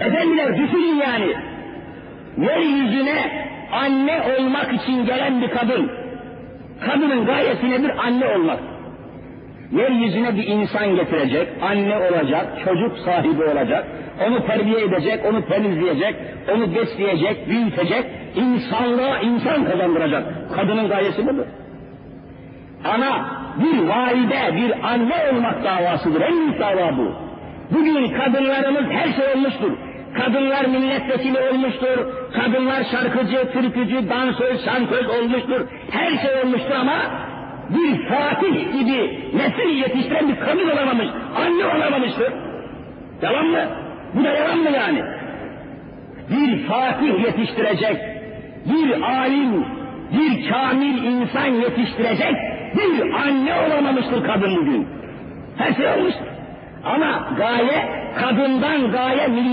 Efendiler düşünün yani. Yeryüzüne anne olmak için gelen bir kadın. Kadının gayesi nedir? Anne olmak. Yeryüzüne bir insan getirecek, anne olacak, çocuk sahibi olacak, onu terbiye edecek, onu temizleyecek, onu besleyecek, büyütecek, insanlığa insan kazandıracak. Kadının gayesi budur. Ana, bir valide, bir anne olmak davasıdır. En büyük dava bu. Bugün kadınlarımız her şey olmuştur. Kadınlar milletvekili olmuştur, kadınlar şarkıcı, türkücü, dansöz, şantöz olmuştur. Her şey olmuştur ama bir Fatih gibi nesil yetiştiren bir kadın olamamış, anne olamamıştır. Yalan mı? Bu da yalan mı yani? Bir Fatih yetiştirecek, bir alim, bir kamil insan yetiştirecek bir anne olamamıştır kadın bugün. Her şey olmuştur. Ama gaye, kadından gaye millet